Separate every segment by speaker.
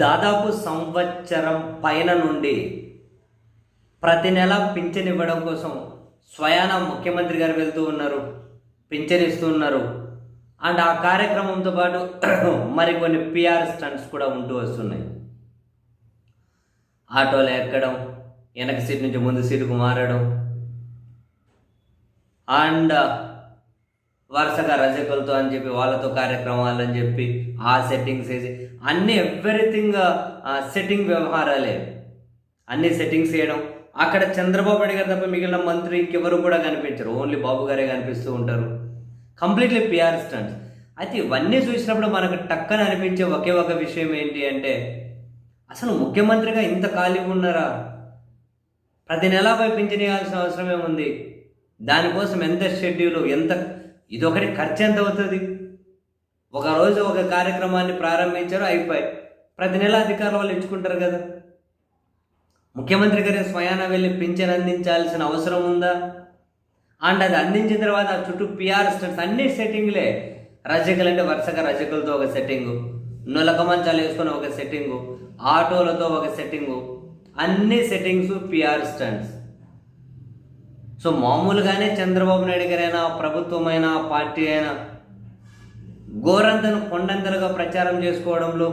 Speaker 1: దాదాపు సంవత్సరం పైన నుండి ప్రతి నెల పింఛన్ ఇవ్వడం కోసం స్వయాన ముఖ్యమంత్రి గారు వెళ్తూ ఉన్నారు పింఛన్ ఇస్తూ ఉన్నారు. అండ్ ఆ కార్యక్రమంతో పాటు మరికొన్ని పిఆర్ స్టంట్స్ కూడా ఉంటూ వస్తున్నాయి. ఆటోలో ఎక్కడం వెనక సీట్ నుంచి ముందు సీటుకు మారడం. అండ్ వరుసగా రజకులతో అని చెప్పి వాళ్ళతో కార్యక్రమాలు అని చెప్పి ఆ సెట్టింగ్స్ వేసి అన్ని ఎవ్రీథింగ్ సెట్టింగ్ వ్యవహారాలే. అన్ని సెట్టింగ్స్ చేయడం అక్కడ చంద్రబాబు నాయుడు గారు తప్ప మిగిలిన మంత్రి ఇంకెవరు కూడా కనిపించరు. ఓన్లీ బాబు గారే కనిపిస్తూ ఉంటారు. కంప్లీట్లీ పిఆర్ స్టంట్స్ అయితే ఇవన్నీ చూసినప్పుడు మనకు టక్కన అనిపించే ఒకే ఒక విషయం ఏంటి అంటే అసలు ముఖ్యమంత్రిగా ఇంత ఖాళీగా ఉన్నారా? ప్రతి నెలా పోయి పింఛన్ ఇవ్వాల్సిన అవసరం ఏముంది? దానికోసం ఎంత షెడ్యూలు ఎంత ఇదొకటి ఖర్చు ఎంత అవుతుంది? ఒక రోజు ఒక కార్యక్రమాన్ని ప్రారంభించారు అయిపోయి ప్రతి నెల అధికారులు వాళ్ళు ఇచ్చుకుంటారు కదా. ముఖ్యమంత్రి గారి స్వయాన వెళ్ళి పింఛన్ అందించాల్సిన అవసరం ఉందా? అండ్ అది అందించిన తర్వాత ఆ చుట్టూ పిఆర్ స్టెప్స్ అన్ని సెట్టింగ్లే రజకులు అంటే వరుసగా రజకులతో ఒక సెట్టింగు నులక మంచాలు వేసుకొని ఒక సెట్టింగు ఆటోలతో ఒక సెట్టింగు అన్ని సెట్టింగ్స్ పిఆర్ స్టంట్స్ సో మామూలుగానే చంద్రబాబు నాయుడు గారైనా ప్రభుత్వమైనా పార్టీ అయినా గోరంతను కొండంతలుగా ప్రచారం చేసుకోవడంలో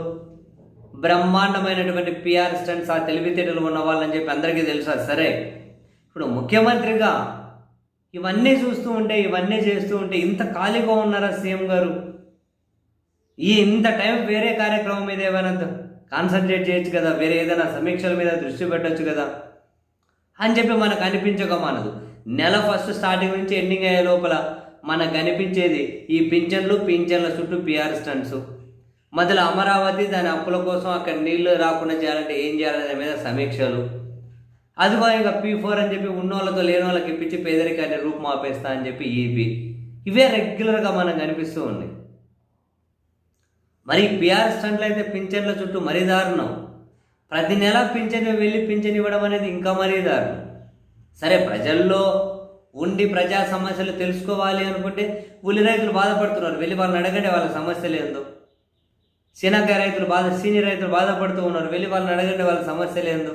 Speaker 1: బ్రహ్మాండమైనటువంటి పిఆర్ స్టంట్స్ ఆ తెలివితేటలు ఉన్న వాళ్ళని చెప్పి అందరికీ తెలుసు సరే. ఇప్పుడు ముఖ్యమంత్రిగా ఇవన్నీ చూస్తూ ఉంటే ఇవన్నీ చేస్తూ ఉంటే ఇంత ఖాళీగా ఉన్నారా సీఎం గారు? ఈ ఇంత టైం వేరే కార్యక్రమం మీద ఏమైనా కాన్సన్ట్రేట్ చేయొచ్చు కదా? వేరే ఏదైనా సమీక్షల మీద దృష్టి పెట్టవచ్చు కదా? అని చెప్పి మనకు అనిపించక మనదు. నెల ఫస్ట్ స్టార్టింగ్ నుంచి ఎండింగ్ అయ్యే లోపల మనకు అనిపించేది ఈ పింఛన్లు పింఛన్ల చుట్టూ పిఆర్ స్టంట్స్ మధ్యలో అమరావతి దాని అప్పుల కోసం అక్కడ నీళ్ళు రాకుండా చేయాలంటే ఏం చేయాలనే మీద సమీక్షలు. అదిగో ఇంకా పీ ఫోర్ అని చెప్పి ఉన్నోళ్ళతో లేని వాళ్ళకి ఇప్పించి పేదరికాన్ని రూపుమాపేస్తా అని చెప్పి ఈపీ ఇవే రెగ్యులర్గా మనకు కనిపిస్తూ ఉన్నాయి. మరి పిఆర్ స్టంట్లు అయితే పింఛన్ల చుట్టూ మరీ దారుణం. ప్రతి నెల పింఛన్ వెళ్ళి పింఛన్ ఇవ్వడం అనేది ఇంకా మరీ దారుణం. సరే ప్రజల్లో ఉండి ప్రజా సమస్యలు తెలుసుకోవాలి అనుకుంటే ఉల్లి రైతులు బాధపడుతున్నారు. వెళ్ళి వాళ్ళని అడగండి వాళ్ళ సమస్యలు ఏందో. శనగకాయ రైతులు బాధ సీనియర్ రైతులు బాధపడుతూ ఉన్నారు. వెళ్ళి వాళ్ళని అడగండి వాళ్ళ సమస్యలు ఏందో.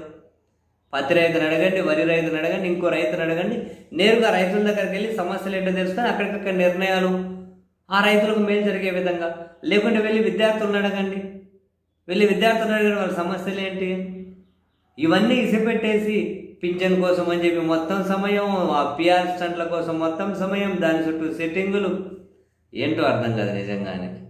Speaker 1: పత్తి రైతుని అడగండి వరి రైతుని అడగండి ఇంకో రైతుని అడగండి. నేరుగా రైతుల దగ్గరికి వెళ్ళి సమస్యలు ఏంటో తెలుసుకొని అక్కడికక్కడ నిర్ణయాలు ఆ రైతులకు మేలు జరిగే విధంగా. లేకుంటే వెళ్ళి విద్యార్థులను అడగండి. వెళ్ళి విద్యార్థులు అడిగారు వాళ్ళ సమస్యలు ఏంటి? ఇవన్నీ ఇసిపెట్టేసి పింఛన్ కోసం అని చెప్పి మొత్తం సమయం ఆ పిఆర్ స్టంట్ల కోసం మొత్తం సమయం దాని చుట్టూ సెట్టింగులు. ఏంటో అర్థం కాదు నిజంగానే.